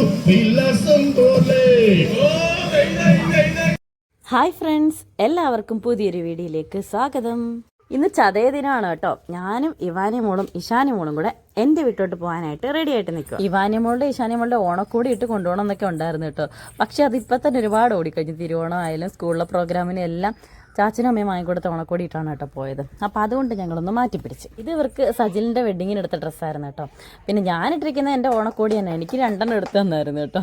പൂത്തു വിലസം പോലെ. Hi friends എല്ലാവർക്കും പുതിയൊരു വീഡിയോയിലേക്ക് സ്വാഗതം. ഇന്ന് ചതയ ദിനമാണ് കേട്ടോ. ഞാനും ഇവാനി മോളും ഇഷാനി മോളും കൂടെ എന്റെ വീട്ടോട്ട് പോകാനായിട്ട് റെഡി ആയിട്ട് നിൽക്കും ഇവാനി മോളുടെ ഇഷാനി മോളുടെ ഓണക്കോടി ഇട്ട് കൊണ്ടുപോകണം എന്നൊക്കെ ഉണ്ടായിരുന്നു കേട്ടോ. പക്ഷെ അത് ഇപ്പം തന്നെ ഒരുപാട് ഓടിക്കഴിഞ്ഞു. തിരുവോണം ആയാലും സ്കൂളിലെ പ്രോഗ്രാമിനും എല്ലാം ചാച്ചനും അമ്മയും വാങ്ങിക്കൊടുത്ത ഓണക്കോടി ഇട്ടാണ് കേട്ടോ പോയത്. അപ്പോൾ അതുകൊണ്ട് ഞങ്ങളൊന്ന് മാറ്റിപ്പിടിച്ച്. ഇത് ഇവർക്ക് സജിലിന്റെ വെഡിങ്ങിന് എടുത്ത ഡ്രസ്സായിരുന്നു കേട്ടോ. പിന്നെ ഞാൻ ഇട്ടിരിക്കുന്ന എന്റെ ഓണക്കോടി തന്നെ. എനിക്ക് രണ്ടെണ്ണം എടുത്തു തന്നായിരുന്നു കേട്ടോ.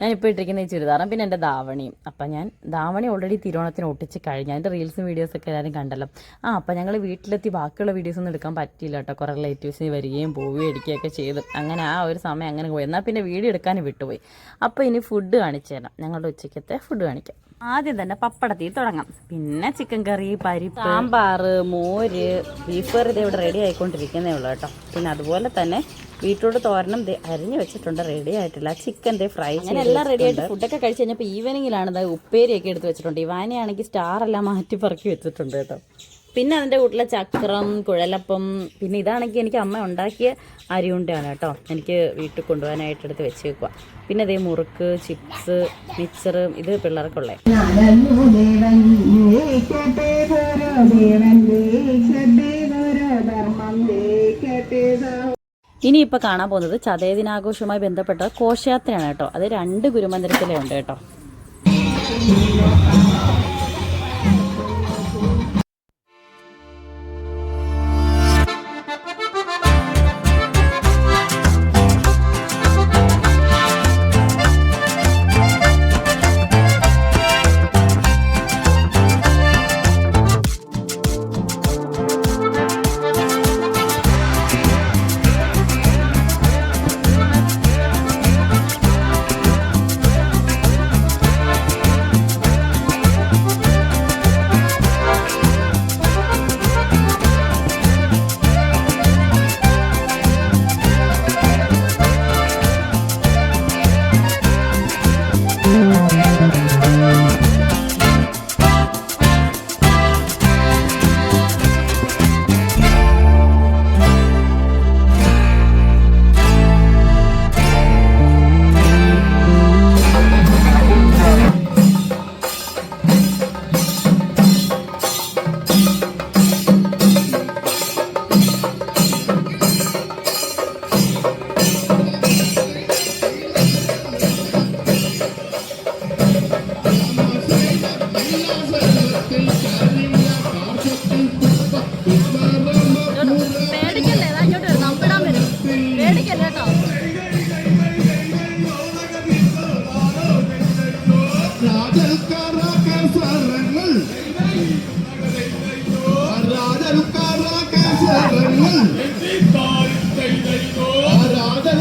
ഞാനിപ്പോൾ ഇട്ടിരിക്കുന്ന ഈ ചുരിദാറും പിന്നെ എന്റെ ധാവണിയും അപ്പം ഞാൻ ദാവണി ഓൾറെഡി തിരുവോണത്തിന് ഒട്ടിച്ച് കഴിഞ്ഞു. അതിന്റെ റീൽസും വീഡിയോസൊക്കെ എല്ലാവരും കണ്ടല്ലോ. ആ അപ്പം ഞങ്ങൾ വീട്ടിലെത്തി. ബാക്കിയുള്ള വീഡിയോസ് ഒന്നും എടുക്കാൻ പറ്റിയില്ല കേട്ടോ. കുറേ റിലേറ്റീവ്സിന് വരികയും പോവുകയും ഇടിക്കുകയൊക്കെ ചെയ്തു. അങ്ങനെ ആ ഒരു സമയം അങ്ങനെ പോയി. എന്നാൽ പിന്നെ വീഡിയോ എടുക്കാനും വിട്ടുപോയി. അപ്പോൾ ഇനി ഫുഡ് കാണിച്ചു തരാം. ഞങ്ങളുടെ ഉച്ചയ്ക്കത്തെ ഫുഡ് കാണിക്കാം. ആദ്യം തന്നെ പപ്പടത്തിൽ തുടങ്ങാം. പിന്നെ ചിക്കൻ കറി പരിപ്പ്. സാമ്പാർ മോര് ബീഫ് കറി ഇത് ഇവിടെ റെഡി ആയിക്കൊണ്ടിരിക്കുന്നേ ഉള്ളൂ കേട്ടോ. പിന്നെ അതുപോലെ തന്നെ ബീട്രൂട്ട് തോരണം അരിഞ്ഞു വെച്ചിട്ടുണ്ട് റെഡി ആയിട്ടില്ല. ചിക്കൻ ദേ ഫ്രൈ അങ്ങനെ എല്ലാം റെഡി ആയിട്ട് ഫുഡൊക്കെ കഴിച്ച് കഴിഞ്ഞപ്പോൾ ഈവനിങ്ങിലാണ് ഉപ്പേരിയൊക്കെ എടുത്ത് വെച്ചിട്ടുണ്ട്. ഇവാനെയാണെങ്കിൽ സ്റ്റാർ എല്ലാം മാറ്റി പറക്കി വെച്ചിട്ടുണ്ട് കേട്ടോ. പിന്നെ അതിന്റെ കൂട്ടിലെ ചക്രം കുഴലപ്പം പിന്നെ ഇതാണെങ്കിൽ എനിക്ക് അമ്മ ഉണ്ടാക്കിയ അരിയുണ്ടയാണ് കേട്ടോ. എനിക്ക് വീട്ടിൽ കൊണ്ടുപോകാനായിട്ട് എടുത്ത് വെച്ച് വെക്കുക പിന്നെ അതേ മുറുക്ക് ചിപ്സ് മിക്സർ ഇത് പിള്ളേർക്കുള്ള. ഇനിയിപ്പോൾ കാണാൻ പോകുന്നത് ചതയ ദിനാഘോഷവുമായി ബന്ധപ്പെട്ട കോശയാത്രയാണ് കേട്ടോ. അത് രണ്ട് ഗുരുമന്ദിരത്തിലേ ഉണ്ട് കേട്ടോ.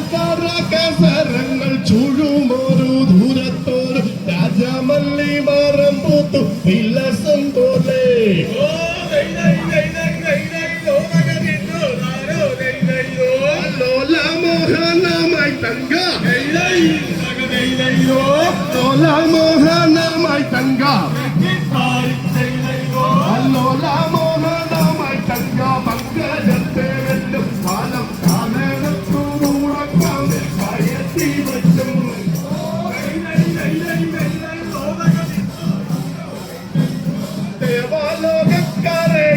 രാജൽക്കാരാകേസരങ്ങൾ ചൂഴുമൊരു ദൂരത്തോരു രാജമല്ലി മരം പൂത്തു വിലസം പോലെ ലോലമോഹനമായി തങ്ക ലോലമോഹനമായി തങ്ക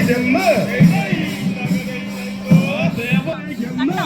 జమ్మ జమ్మ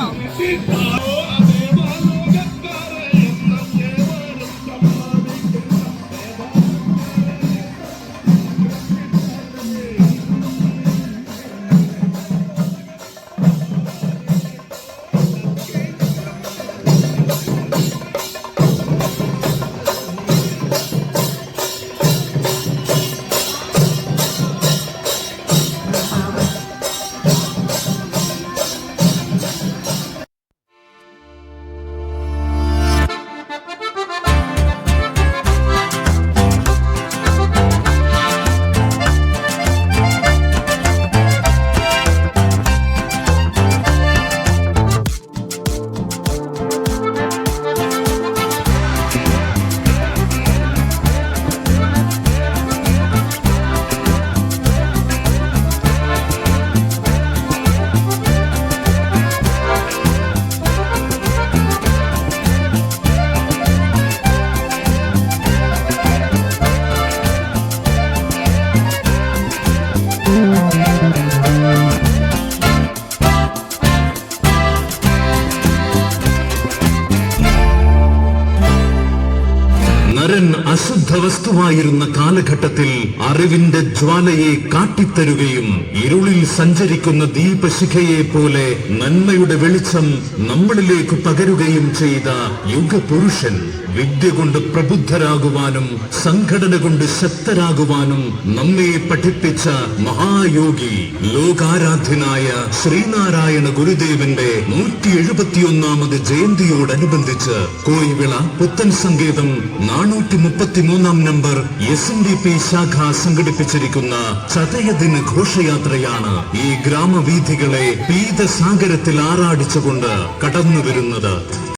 അശുദ്ധ വസ്തുവായിരുന്ന കാലഘട്ടത്തിൽ അറിവിന്റെ ജ്വാലയെ കാട്ടിത്തരുകയും ഇരുളിൽ സഞ്ചരിക്കുന്ന ദീപശിഖയെ പോലെ നന്മയുടെ വെളിച്ചം നമ്മളിലേക്ക് പകരുകയും ചെയ്ത യുഗപുരുഷൻ വിദ്യ കൊണ്ട് പ്രബുദ്ധരാകുവാനും സംഘടന കൊണ്ട് ശക്തരാകുവാനും നമ്മെ പഠിപ്പിച്ച മഹായോഗി ലോകാരാധ്യനായ ശ്രീനാരായണ ഗുരുദേവന്റെ നൂറ്റി എഴുപത്തിയൊന്നാമത് ജയന്തിയോടനുബന്ധിച്ച് കോയിവിള പുത്തൻ സങ്കേതം നാനൂറ്റി മുപ്പത്തിമൂന്നാം number S N D P ശാഖ സംഘടിപ്പിച്ചിരിക്കുന്ന ചതയദിന ഘോഷയാത്രയാണ് ഈ ഗ്രാമവീഥികളെ പീതസാഗരത്തിൽ ആറാടിച്ചുകൊണ്ട് കടന്നു വരുന്നത്